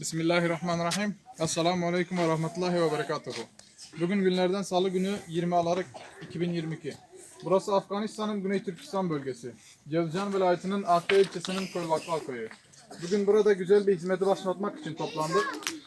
Bismillahirrahmanirrahim. Esselamu Aleyküm ve Rahmetullahi ve Berekatuhu. Bugün günlerden salı günü 20 Aralık 2022. Burası Afganistan'ın Güney Türkistan bölgesi. Cevzcan vilayetinin Akya ilçesinin Koyvakkal köyü. Bugün burada güzel bir hizmeti başlatmak için toplandık.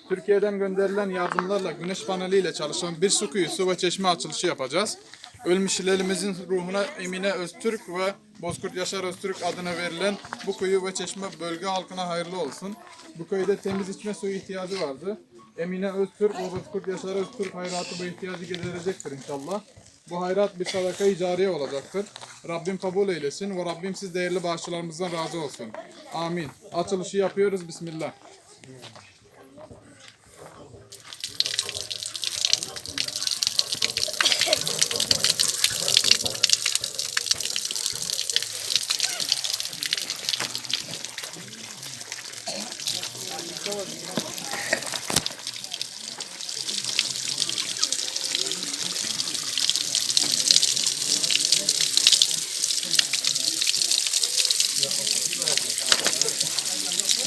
Türkiye'den gönderilen yardımlarla güneş paneliyle çalışan bir su kuyusu ve çeşme açılışı yapacağız. Ölmüşlerimizin ruhuna Emine Öztürk ve Bozkurt Yaşar Öztürk adına verilen bu kuyu ve çeşme bölge halkına hayırlı olsun. Bu köyde temiz içme suyu ihtiyacı vardı. Emine Öztürk ve Bozkurt Yaşar Öztürk hayratı bu ihtiyacı giderecektir inşallah. Bu hayrat bir sadaka-i olacaktır. Rabbim kabul eylesin ve Rabbim siz değerli bağışçılarımızdan razı olsun. Amin. Açılışı yapıyoruz. Bismillah. Gracias.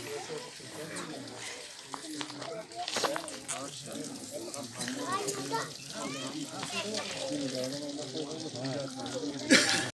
Thank you.